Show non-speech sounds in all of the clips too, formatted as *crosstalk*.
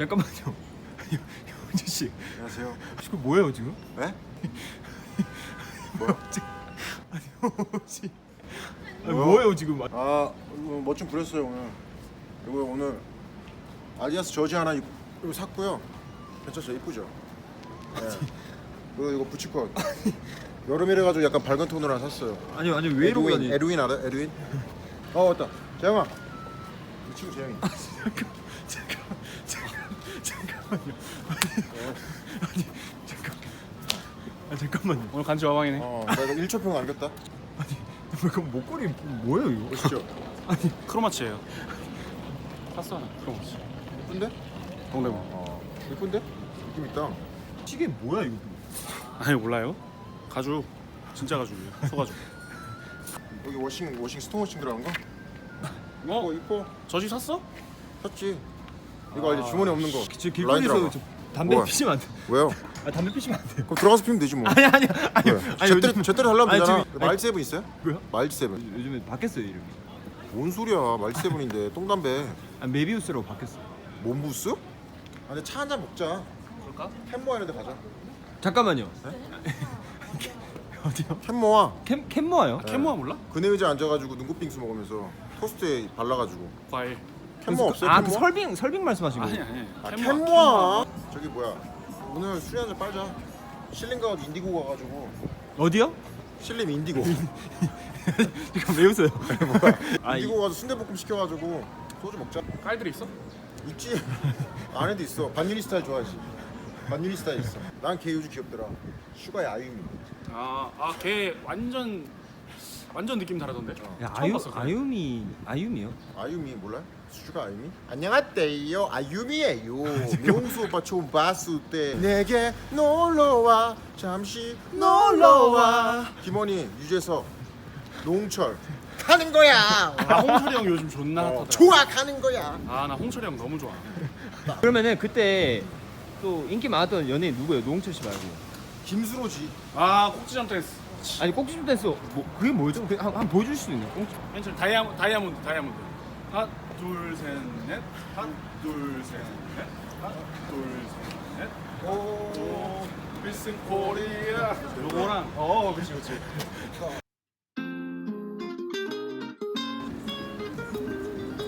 잠깐만요. 형준 씨, 안녕하세요. 지금 뭐예요 지금? 네? *laughs* 뭐요? 아니 혹시 아니, 뭐요? 뭐예요 지금? 아 멋 좀 부렸어요 오늘. 이거 오늘 아디다스 저지 하나 입, 이거 샀고요. 괜찮죠? 이쁘죠? 네. 그리고 이거 부츠컷. 여름이라 가지고 약간 밝은 톤으로 하나 샀어요. 아니 아니 왜 이러고 다니? 에드윈 알아? 에드윈? 어 왔다. 재영아. 이 친구 재영이. 잠깐 잠깐 잠깐만요. 아니 잠깐 아 잠깐만요. 오늘 간지 와방이네. 어, 나 이거 1초 평 남겼다. 그럼 목걸이 뭐예요 이거? 보시죠. 크로마치예요. 샀어 하나. 크로마치. 이쁜데? 동대문. 어, 이쁜데? 느낌 있다. 시계 뭐야 이거? 아니 몰라요? 가죽. 진짜 가죽이에요. 소가죽. 여기 워싱 워싱 스톤 워싱 들어간 거? 어? 이뻐 이뻐. 저지 샀어? 샀지. 이거 알지 주머니 없는 거. 저 라인드라마. 길거리에서 저 담배 뭐야? 피시면 안 돼. 왜요? 아 담배 피시면 안 돼요. 그럼 들어가서 피면 되지 뭐. 아니 아니 아니 왜? 아니 제때로 요즘 제때로 하려면 아니, 되잖아. 지금- 마일드 세븐 있어요? 뭐요? 마일드 세븐. 요즘에 바뀌었어요 이름이. 뭔 소리야? 마일드 세븐인데 똥담배. 아 메비우스라고 바뀌었어. 몸부스? 아 근데 차 한 잔 먹자. 그럴까? 캔모아 이런 데 가자. 잠깐만요. *laughs* 어디요? 캔모아. 캠 캠모아요? 캠모아 몰라? 그네 의자 앉아가지고 눈곱빙수 먹으면서 토스트에 발라가지고. 과일. 캔모아 없어요? 아 그 캔모아? 설빙 설빙 말씀하신 아니 거예요? 아니. 아, 캠모아. 캔모아. 저기 뭐야? 오늘 술이 한잔 빨자. 실림 가가지고 인디고 가가지고. 어디요? 실림 인디고. *laughs* 지금 왜 웃어요? 아, 이- *laughs* 인디고 가서 순대볶음 시켜가지고 소주 먹자. 깔들이 있어? 있지. 안에도 있어. 반유리 스타일 좋아하지. 반유리 스타일 있어. 난 걔 요즘 귀엽더라. 슈가의 아유미. 아, 아, 걔 완전 완전 느낌 다르던데. 야, 처음 아유 봤어. 그래. 아유미 아유미요? 아유미 몰라? 슈가 아유미? 안녕하세요. 아유미예요. *laughs* 명수 오빠 처음 봤을 때 내게 놀러와 잠시 놀러와. 김원희, 유재석, 노홍철 가는 거야. 아 홍철이 형 요즘 존나 어, 핫하더라. 좋아 가는 거야. 아나 홍철이 형 너무 좋아. 그러면은 그때 또 인기 많았던 연예인 누구예요? 노홍철 씨 말고. 김수로지. 아 꼭지점 댄스. 아니 꼭지점 댄스 뭐 그게 뭐죠? 그, 한, 한번 보여줄 수 있나요? 꼭- 맨 처음 다이아몬드 다이아몬드 다이아몬드. 하나 둘셋넷 하나 둘셋넷 하나 둘셋넷 오 필승 코리아 요거랑 어 그렇지 그렇지.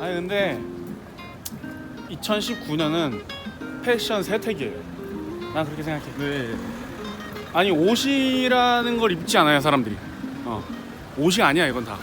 아니 근데 2019년은 패션 세택이에요. 난 그렇게 생각해. 네. 아니 옷이라는 걸 입지 않아요 사람들이. 어 옷이 아니야 이건 다.